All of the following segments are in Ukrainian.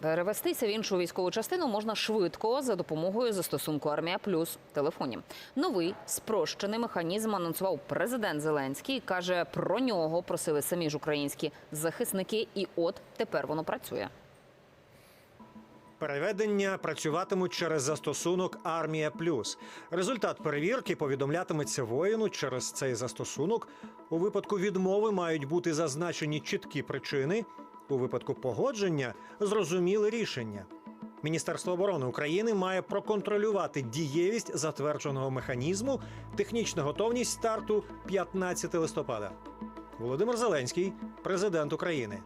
Перевестися в іншу військову частину можна швидко за допомогою застосунку Армія Плюс телефонів. Новий спрощений механізм анонсував президент Зеленський. каже, про нього просили самі ж українські захисники, і от тепер воно працює. Переведення працюватимуть через застосунок Армія Плюс. Результат перевірки повідомлятиметься воїну через цей застосунок. У випадку відмови мають бути зазначені чіткі причини. У випадку погодження зрозуміле рішення. Міністерство оборони України має проконтролювати дієвість затвердженого механізму, технічна готовність старту 15 листопада. Володимир Зеленський, президент України.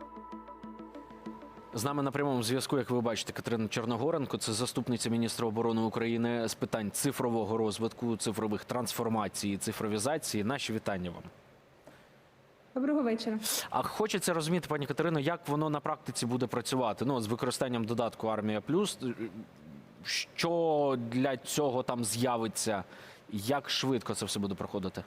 З нами на прямому зв'язку, як ви бачите, Катерина Чорногоренко, це заступниця міністра оборони України з питань цифрового розвитку, цифрових трансформацій, цифровізації. Наші вітання вам. Доброго вечора. А хочеться розуміти, пані Катерино, як воно на практиці буде працювати? Ну, з використанням додатку Армія Плюс. Що для цього там з'явиться? Як швидко це все буде проходити?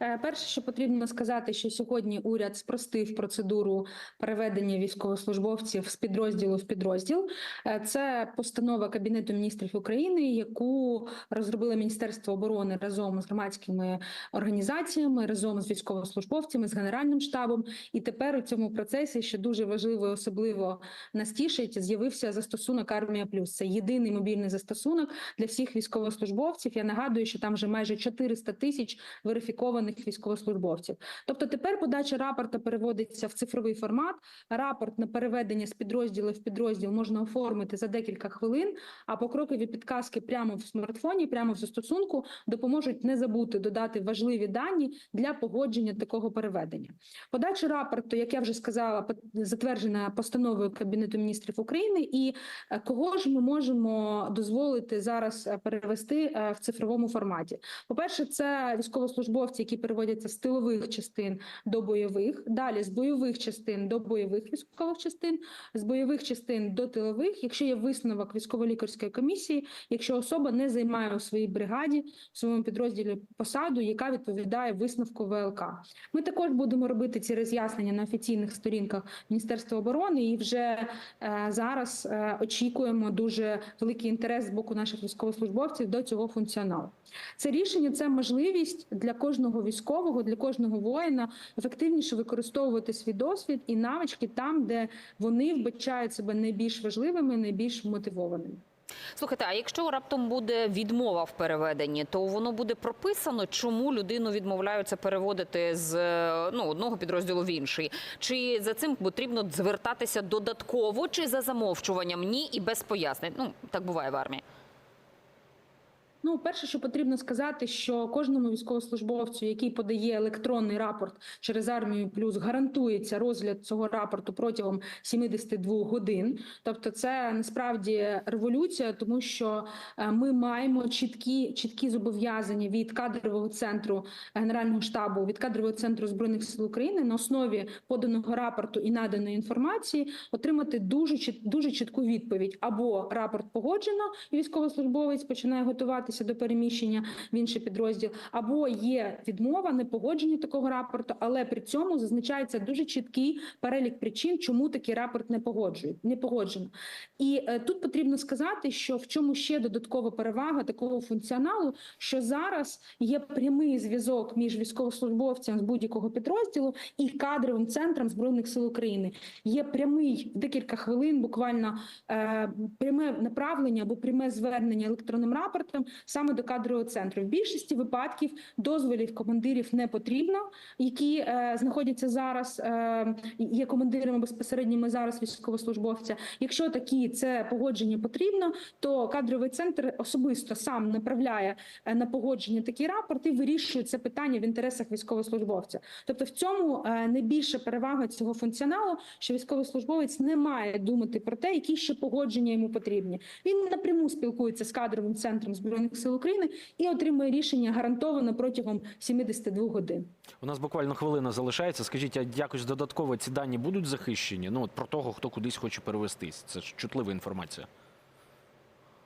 Е, Перше, що потрібно сказати, що сьогодні уряд спростив процедуру переведення військовослужбовців з підрозділу в підрозділ. Е, Це постанова Кабінету міністрів України, яку розробило Міністерство оборони разом з громадськими організаціями, разом з військовослужбовцями, з генеральним штабом. І тепер у цьому процесі, що дуже важливо, і особливо нас тішить, з'явився застосунок Армія Плюс. Це єдиний мобільний застосунок для всіх військовослужбовців. Я нагадую, що там вже майже 400 тисяч верифікованих військовослужбовців. Тобто тепер подача рапорта переводиться в цифровий формат. Рапорт на переведення з підрозділу в підрозділ можна оформити за декілька хвилин. А покрокові підказки прямо в смартфоні, прямо в застосунку допоможуть не забути додати важливі дані для погодження такого переведення. Подача рапорту, як я вже сказала, затверджена постановою Кабінету міністрів України. І е, кого ж ми можемо дозволити зараз е, перевести е, в цифровому форматі? По-перше, це військовослужбовці, які переводяться з тилових частин до бойових, далі з бойових частин до бойових військових частин, з бойових частин до тилових, якщо є висновок військово-лікарської комісії, якщо особа не займає у своїй бригаді, в своєму підрозділі посаду, яка відповідає висновку ВЛК. Ми також будемо робити ці роз'яснення на офіційних сторінках Міністерства оборони і вже е, зараз е, очікуємо дуже великий інтерес з боку наших військовослужбовців до цього функціоналу. Це рішення це можливість для кожного військового, для кожного воїна ефективніше використовувати свій досвід і навички там, де вони вбачають себе найбільш важливими, найбільш мотивованими. Слухайте, а якщо раптом буде відмова в переведенні, то воно буде прописано, чому людину відмовляються переводити з е, ну, одного підрозділу в інший? Чи за цим потрібно звертатися додатково, чи за замовчуванням ні і без пояснень? Ну так буває в армії. Ну, перше, що потрібно сказати, що кожному військовослужбовцю, який подає електронний рапорт через армію плюс, гарантується розгляд цього рапорту протягом 72 годин. Тобто, це насправді революція, тому що е, ми маємо чіткі чіткі зобов'язання від кадрового центру генерального штабу, від кадрового центру збройних сил України на основі поданого рапорту і наданої інформації отримати дуже дуже чітку відповідь: або рапорт погоджено, і військовослужбовець починає готуватися до переміщення в інший підрозділ, або є відмова, непогодження такого рапорту, але при цьому зазначається дуже чіткий перелік причин, чому такий рапорт не погоджують, не погоджено. І е, тут потрібно сказати, що в чому ще додаткова перевага такого функціоналу, що зараз є прямий зв'язок між військовослужбовцем з будь-якого підрозділу і кадровим центром збройних сил України. Є прямий декілька хвилин, буквально е, пряме направлення або пряме звернення електронним рапортом саме до кадрового центру. В більшості випадків дозволів командирів не потрібно, які е, знаходяться зараз, е, є командирами безпосередніми зараз військовослужбовця. Якщо такі це погодження потрібно, то кадровий центр особисто сам направляє е, на погодження такий рапорт і вирішує це питання в інтересах військовослужбовця. Тобто, в цьому е, найбільша перевага цього функціоналу, що військовослужбовець не має думати про те, які ще погодження йому потрібні. Він напряму спілкується з кадровим центром збройних сил України і отримує рішення гарантовано протягом 72 годин. У нас буквально хвилина залишається. Скажіть, а якось додатково ці дані будуть захищені? Ну от про того, хто кудись хоче перевестись. Це ж чутлива інформація.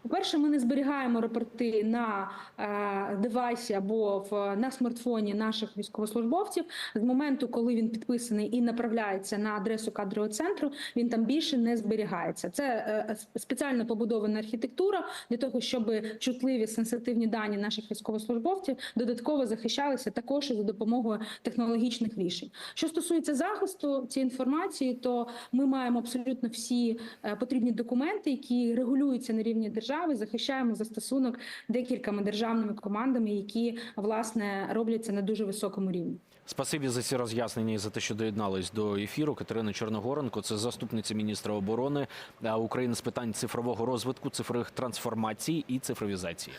По-перше, ми не зберігаємо рапорти на е, девайсі або в на смартфоні наших військовослужбовців. З моменту, коли він підписаний і направляється на адресу кадрового центру, він там більше не зберігається. Це е, спеціально побудована архітектура для того, щоб чутливі сенситивні дані наших військовослужбовців додатково захищалися також за допомогою технологічних рішень. Що стосується захисту цієї інформації, то ми маємо абсолютно всі е, потрібні документи, які регулюються на рівні держави. Захищаємо застосунок декількома державними командами, які власне робляться на дуже високому рівні. Спасибі за ці роз'яснення і за те, що доєднались до ефіру. Катерина Чорногоренко, це заступниця міністра оборони України з питань цифрового розвитку, цифрових трансформацій і цифровізації.